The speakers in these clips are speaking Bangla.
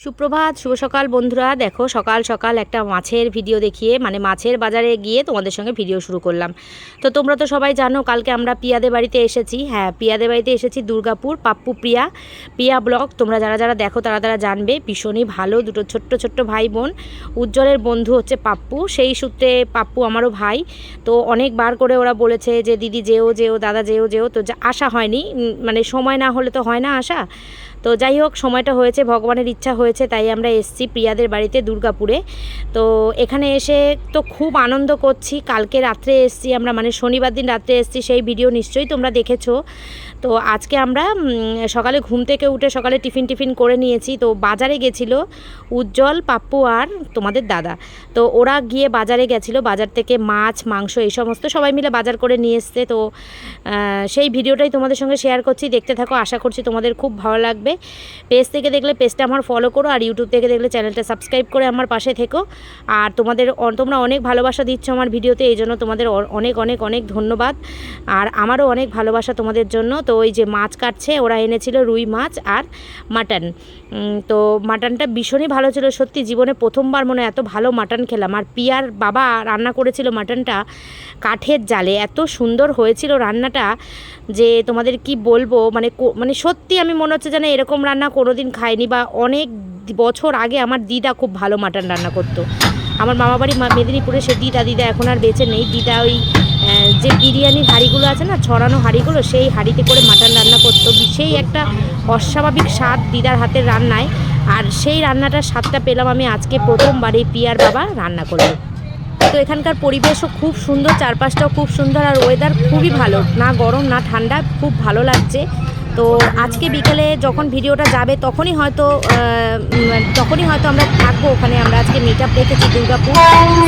সুপ্রভাত, শুভ সকাল বন্ধুরা। দেখো, সকাল সকাল একটা মাছের ভিডিও দেখিয়ে মানে মাছের বাজারে গিয়ে তোমাদের সঙ্গে ভিডিও শুরু করলাম। তো তোমরা তো সবাই জানো, কালকে আমরা পিয়াদের বাড়িতে এসেছি। হ্যাঁ পিয়াদের বাড়িতে এসেছি দুর্গাপুর, পাপ্পু প্রিয়া প্রিয়া ব্লগ। তোমরা যারা যারা দেখো, তারা তারা জানবে, ভীষণই ভালো দুটো ছোট্ট ছোট্ট ভাই বোন। উজ্জ্বলের বন্ধু হচ্ছে পাপ্পু। সেই সূত্রে পাপ্পু আমারও ভাই। তো অনেকবার করে ওরা বলেছে যে, দিদি যেও যেও, দাদা যেও যেও। তো আসা হয়নি। মানে সময় না হলে তো হয় না আসা তো যাই হোক, সময়টা হয়েছে, ভগবানের ইচ্ছা হয়েছে, তাই আমরা এসছি প্রিয়াদের বাড়িতে দুর্গাপুরে। তো এখানে এসে তো খুব আনন্দ করছি। কালকে রাত্রে এসছি আমরা মানে শনিবার দিন রাত্রে এসছি, সেই ভিডিও নিশ্চয়ই তোমরা দেখেছ। তো আজকে আমরা সকালে ঘুম থেকে উঠে সকালে টিফিন টিফিন করে নিয়েছি। তো বাজারে গেছিল উজ্জ্বল, পাপ্পু আর তোমাদের দাদা। তো ওরা গিয়ে বাজারে গেছিল, বাজার থেকে মাছ, মাংস, এই সমস্ত সবাই মিলে বাজার করে নিয়ে এসছে। তো সেই ভিডিওটাই তোমাদের সঙ্গে শেয়ার করছি। দেখতে থাকো, আশা করছি তোমাদের খুব ভালো লাগবে। পেজ থেকে দেখলে পেজটা আমার ফলো করো আর ইউটিউব থেকে দেখলে চ্যানেলটা সাবস্ক্রাইব করে আমার পাশে থেকো। আর তোমাদের তোমরা অনেক ভালোবাসা দিচ্ছ আমার ভিডিওতে, এই জন্য তোমাদের অনেক অনেক অনেক ধন্যবাদ। আর আমারও অনেক ভালোবাসা তোমাদের জন্য। তো ওই যে মাছ কাটছে, ওরা এনেছিল রুই মাছ আর মাটন। তো মাটনটা ভীষণই ভালো ছিল। সত্যি জীবনে প্রথমবার মনে এত ভালো মাটন খেলাম। আর পিয়ার বাবা রান্না করেছিল মাটনটা কাঠের জালে। এত সুন্দর হয়েছিল রান্নাটা যে তোমাদের কি বলব? মানে মানে সত্যি আমি মনে হচ্ছে যেন এরকম রান্না কোনোদিন খাইনি বা অনেক বছর আগে আমার দিদা খুব ভালো মাটন রান্না করতো। আমার মামা বাড়ি মেদিনীপুরে সে দিদা দিদা এখন আর বেঁচে নেই। দিদা ওই যে বিরিয়ানির হাঁড়িগুলো আছে না, ছড়ানো হাঁড়িগুলো, সেই হাঁড়িতে করে মাটন রান্না করতো। সেই একটা অস্বাভাবিক স্বাদ দিদার হাতের রান্নায়। আর সেই রান্নাটার স্বাদটা পেলাম আমি আজকে প্রথমবার এই পিয়ার বাবা রান্না করল। তো এখানকার পরিবেশও খুব সুন্দর, চারপাশটাও খুব সুন্দর, আর ওয়েদার খুবই ভালো। না গরম, না ঠান্ডা, খুব ভালো লাগছে। তো আজকে বিকেলে যখন ভিডিওটা যাবে, তখনই হয়তো তখনই হয়তো আমরা থাকব ওখানে। আমরা আজকে মিট আপ রেখেছি দুর্গাপুর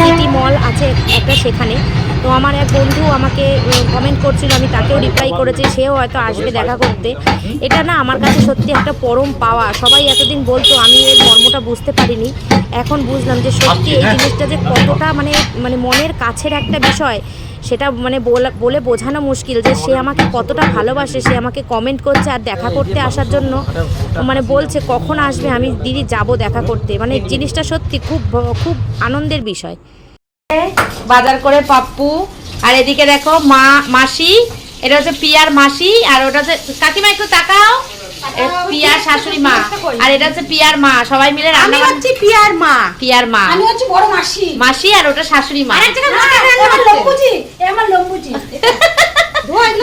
সিটি মল আছে একটা সেখানে। তো আমার এক বন্ধু আমাকে কমেন্ট করছিল, আমি তাকেও রিপ্লাই করেছি, সেও হয়তো আসবে দেখা করতে। এটা না আমার কাছে সত্যি একটা পরম পাওয়া। সবাই এতদিন বলতো, আমি এর মর্মটা বুঝতে পারিনি। এখন বুঝলাম যে সত্যি এই জিনিসটা যে কতটা মানে মানে মনের কাছের একটা বিষয়, সেটা মানে বলা- বোঝানো মুশকিল যে সে আমাকে কতটা ভালোবাসে, সে আমাকে কমেন্ট করছে আর দেখা করতে আসার জন্য মানে বলছে কখন আসবে, আমি দিদি যাব দেখা করতে। মানে জিনিসটা সত্যি খুব খুব আনন্দের বিষয়। বাজার করে পাপ্পু। আর এদিকে দেখো মা মাসি এটা হচ্ছে পিয়ার মাসি আর ওটা হচ্ছে কাকিমা একটু তাকাও। পিয়ার শাশুড়ি মা। আর এটা হচ্ছে পিয়ার মা। সবাই মিলে আমি রান্না হচ্ছি পিয়ার মা। পিয়ার মা। আমি হচ্ছি বড় মাসি। মাসি আর ওটা শাশুড়ি মা। আমার লম্বুজি। এ আমার লম্বুজি।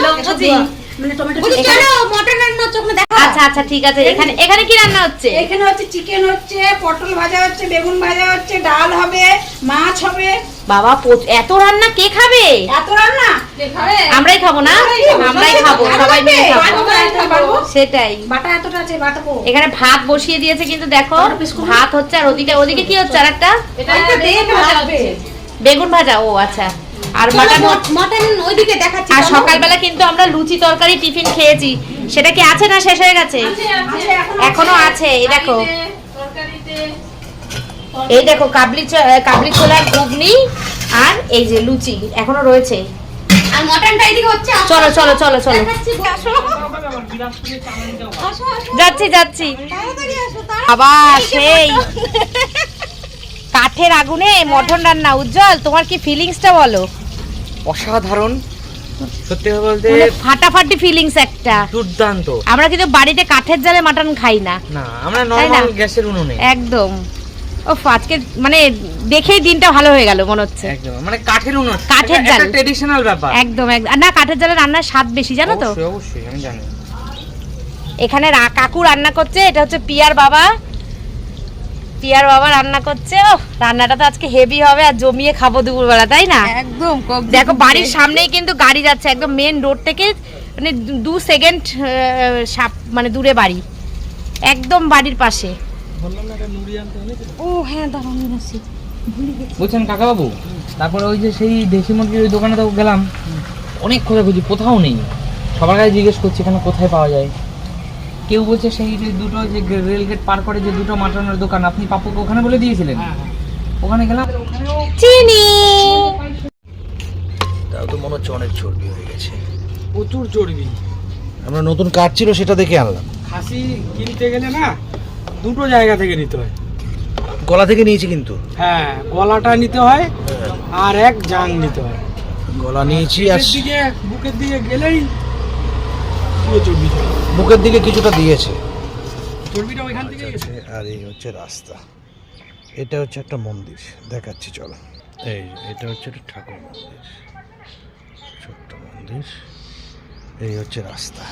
লম্বুজি। এসব ধোয়া। মানে টমেটো চলো মটন রান্না হচ্ছে ওখানে দেখো আচ্ছা আচ্ছা ঠিক আছে। এখানে এখানে কি রান্না হচ্ছে? এখানে হচ্ছে চিকেন হচ্ছে পটল ভাজা হচ্ছে বেগুন ভাজা হচ্ছে ডাল হবে মাছ হবে। বাবা এত রান্না কে খাবে? এত রান্না? আমরাই খাব না? আমরাই খাব সবাই মিলে খাব। সেটাই। বাটা এতটা আছে বাটাবো। এখানে ভাত বসিয়ে দিয়েছে কিন্তু দেখো ভাত হচ্ছে আর ওদিকে ওদিকে কি হচ্ছে আর একটা ভাজবে বেগুন ভাজা ও আচ্ছা। আর মাটন মটন ওইদিকে দেখাচ্ছি আর সকালবেলা কিন্তু আমরা লুচি তরকারি টিফিন খেয়েছি। সেটা কি আছে না শেষ হয়ে গেছে? এখনও আছে। এই দেখো। এই দেখো কাবলি কাবলি ছোলার ঘুগনি আর এই যে লুচি এখনও রয়েছে। আর মটনটা এদিকে হচ্ছে চলো চলো চলো চলো। যাচ্ছি যাচ্ছি। তাড়াতাড়ি আসো, তাড়াতাড়ি। আবার সেই। কাঠের আগুনে মটন রান্না উজ্জ্বল তোমার কি ফিলিংসটা বলো? অসাধারণ। সত্যি কথা বলতে মানে ফাটাফাটি ফিলিংস একটা। দুর্দান্ত। আমরা কিন্তু বাড়িতে কাঠের জালে মাটন খাই না। না আমরা নরমাল গ্যাসের উনুনে। একদম। ও আজকে মানে দেখেই দিনটা ভালো হয়ে গেল মনে হচ্ছে। একদম মানে কাঠের উনুন। কাঠের জাল। একটা ট্রেডিশনাল ব্যাপার। একদম একদম। না কাঠের জালে রান্নার স্বাদ বেশি জানো তো? অবশ্যই অবশ্যই আমি জানি। এখানে কাকু রান্না করছে এটা হচ্ছে পিয়ার বাবা। পিয়ার বাবা রান্না করছে ও রান্নাটা তো আজকে হেভি হবে আর জমিয়ে খাব দুপুরবেলা তাই না? একদম দেখো বাড়ির সামনেই কিন্তু গাড়ি যাচ্ছে একদম মেন রোড থেকে মানে দু- সেকেন্ড মানে দূরে বাড়ি একদম বাড়ির পাশে। ও হ্যাঁ দাঁড়ান। বুঝছেন কাকা বাবু তারপরে ওই যে সেই দেশি মুরগির ওই দোকানে তো গেলাম অনেক খোঁজাখুঁজি কোথাও নেই। সবার কাছে জিজ্ঞেস করছি এখানে কোথায় পাওয়া যায়? কেউ বলছে সেই যে দুটো যে রেল গেট পার করে যে দুটো মাটনের দোকান আপনি পাপুকে ওখানে বলে দিয়েছিলেন? ওখানে গেলাম। ওখানেও চিনি। তাও তো মনে হচ্ছে অনেক চর্বি হয়ে গেছে। প্রচুর চর্বি। আমরা নতুন কাঠ ছিল সেটা দেখে আনলাম। খাসি কিনতে গেলে না দুটো জায়গা থেকে নিতে হয়। গলা থেকে নিয়েছি কিন্তু। হ্যাঁ গলাটা নিতে হয় আর এক জাং নিতে হয়। গলা নিয়েছি আর দিকে বুকের দিকে গেলেই পুরো বুকের দিকে কিছুটা দিয়েছে। চর্বিটা ওইখান থেকে গেছে? আর এই হচ্ছে রাস্তা। এটা হচ্ছে একটা মন্দির। দেখাচ্ছি চলো। এই এটা হচ্ছে একটা ঠাকুর মন্দির। ছোট্ট মন্দির। এই হচ্ছে রাস্তা।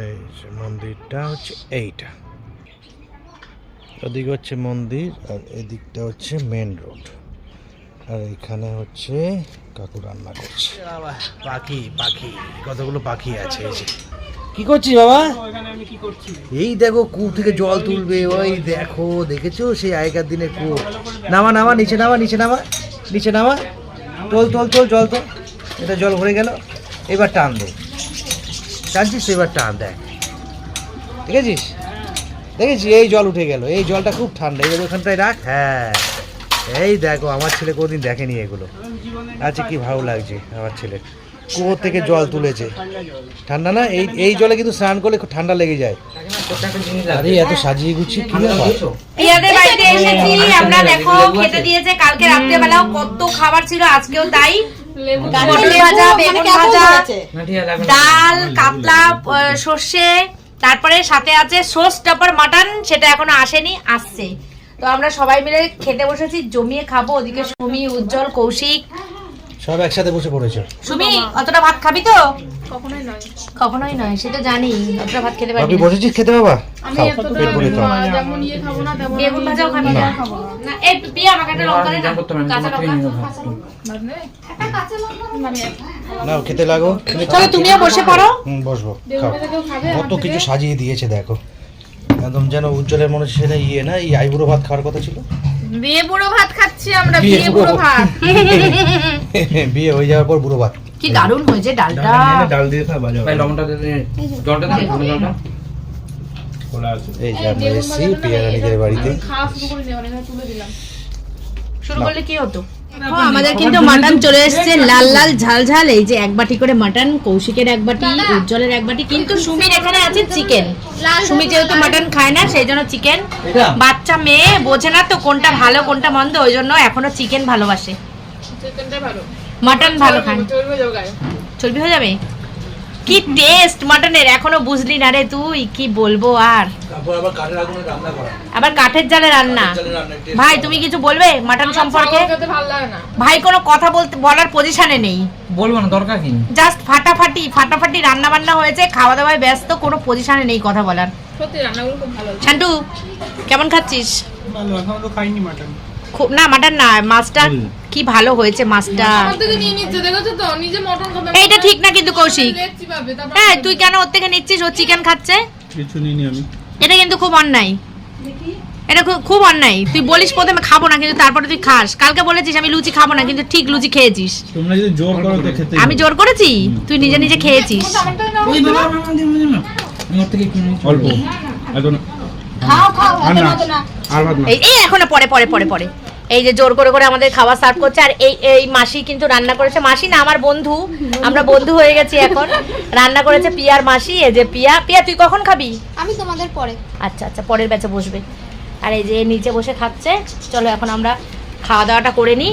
এই যে মন্দিরটা হচ্ছে এইটা। ওদিকে হচ্ছে মন্দির আর এদিকটা হচ্ছে মেন রোড আর এখানে হচ্ছে কাকু রান্না করছে। পাখি পাখি কতগুলো পাখি আছে কি করছিস বাবা? ওইখানে আমি কি করছি? এই দেখো কূপ থেকে জল তুলবে ওই দেখো দেখেছ? সেই আগেকার দিনের কূপ। নামা নামা নিচে নামা নিচে নামা নিচে নামা। তোল তোল তোল জল তো এটা জল ভরে গেল। এবার টান দে। টানছিস তো এবার টান দেখ। দেখেছিস? দেখেছি এই জল উঠে গেল। এই জলটা খুব ঠান্ডা। এবার ওখানটায় রাখ। হ্যাঁ। এই দেখো আমার ছেলে কোনোদিন দেখেনি এগুলো। আচ্ছা কি ভালো লাগছে আমার ছেলে। কুয়ো থেকে জল তুলেছে। ঠান্ডা না? এই এই জলে কিন্তু স্নান করলে খুব ঠান্ডা লেগে যায়। আরে এত সাজিয়ে গুছিয়ে কি পিয়াদের বাড়িতে এসেছি। আমরা দেখো খেতে দিয়েছে কালকে কত খাবার ছিল আজকেও তাই। ভাজা বেগুন ভাজা ডাল কাতলা সর্ষে তারপরে সাথে আছে সোস টাপার মাটন সেটা এখনও আসেনি আসছে। তো আমরা সবাই মিলে খেতে বসেছি জমিয়ে খাব ওদিকে সুমি উজ্জ্বল কৌশিক। সব একসাথে বসে পড়েছো? সুমি অতটা ভাত খাবি তো? কখনোই নয়। কখনোই নয় সে তো জানি অতটা ভাত খেতে পারবি না। বসেছিস খেতে বাবা? খাও। পেট ভরে খাও। বেগুন ভাজাও খাবি না? না। এই পিয়া আমাকে একটা লঙ্কা দে না। কাঁচা লঙ্কা। নাও খেতে লাগো। চলো তুমিও বসে পড়ো। হুম বসবো। কত কিছু সাজিয়ে দিয়েছে দেখো। একদম যেন উজ্জ্বলের মনে হচ্ছে সেটা ইয়ে না এই আইবুড়ো ভাত খাওয়ার কথা ছিল? বিয়ে বুড়ো ভাত খাচ্ছি আমরা বিয়ে বিয়ে বুড়ো ভাত। বিয়ে হয়ে যাওয়ার পর বুড়ো ভাত। কি দারুণ হয়েছে ডালটা। ডাল দিয়ে খা বাজা ভাই লবণটা দে দে। জলটা দে ঠান্ডা জলটা। এই যে আমরা এসেছি পিয়ারানিদের বাড়িতে। খাওয়া শুরু করে দিলাম শুরু করলে কি হতো? আমাদের কিন্তু মাটন চলে এসছে লাল লাল ঝাল ঝাল এই যে এক বাটি করে মাটন কৌশিকের এক বাটি উজ্জ্বলের এক বাটি কিন্তু সুমির এখানে আছে চিকেন সুমি যেহেতু মাটন। খায় না সেই জন্য চিকেন বাচ্চা মেয়ে বোঝে না তো কোনটা ভালো কোনটা মন্দ ওই জন্য এখনও চিকেন ভালোবাসে। মাটন ভালো খায়। চর্বি হয়ে যাবে? কি টেস্ট মাটনের এখনও বুঝলি না রে তুই কি বলব আর? আবার কাঠের আগুনে রান্না করা। আবার কাঠের জালে রান্না? ভাই তুমি কিছু বলবে মাটন সম্পর্কে? চাউল খেতে ভালো লাগে না। ভাই কোনো কথা বলতে বলার পজিশনে নেই। বলব না দরকার কি? জাস্ট ফাটাফাটি ফাটাফাটি রান্না বান্না হয়েছে খাওয়া দাওয়ায় ব্যস্ত কোনো পজিশনে নেই কথা বলার। সত্যি রান্নাগুলো খুব ভালো শান্টু কেমন খাচ্ছিস? ভালো এখনও তো খাইনি মাটন খুব না মাটন না মাছটা কি ভালো হয়েছে মাছটা? আমার থেকে নিয়ে নিচ্ছে দেখেছ তো? নিজে মটন খাবে। এইটা ঠিক না কিন্তু কৌশিক। হ্যাঁ তুই কেন ওর থেকে নিচ্ছিস? ও চিকেন খাচ্ছে? কিছু নিইনি আমি। এটা কিন্তু খুব অন্যায়। এটা খুব- খুব অন্যায়। তুই বলিস প্রথমে খাব না কিন্তু তারপরে তুই খাস। কালকে বলেছিস আমি লুচি খাব না কিন্তু ঠিক লুচি খেয়েছিস। তোমরা যদি জোর করো তো খেতে আমি জোর করেছি? তুই নিজে নিজে খেয়েছিস। অল্প। এই এই পরে পরে পরে পরে। এই যে জোর করে করে আমাদের খাবার সার্ভ করছে আর এই এই মাসি কিন্তু রান্না করেছে। মাসি না আমার বন্ধু। আমরা বন্ধু হয়ে গেছি এখন। রান্না করেছে পিয়ার মাসি এই যে পিয়া। পিয়া তুই কখন খাবি? আমি তোমাদের পরে। আচ্ছা আচ্ছা পরের ব্যাচে বসবে। আর এই যে নিচে বসে খাচ্ছে। চলো এখন আমরা খাওয়া দাওয়াটা করে নিই।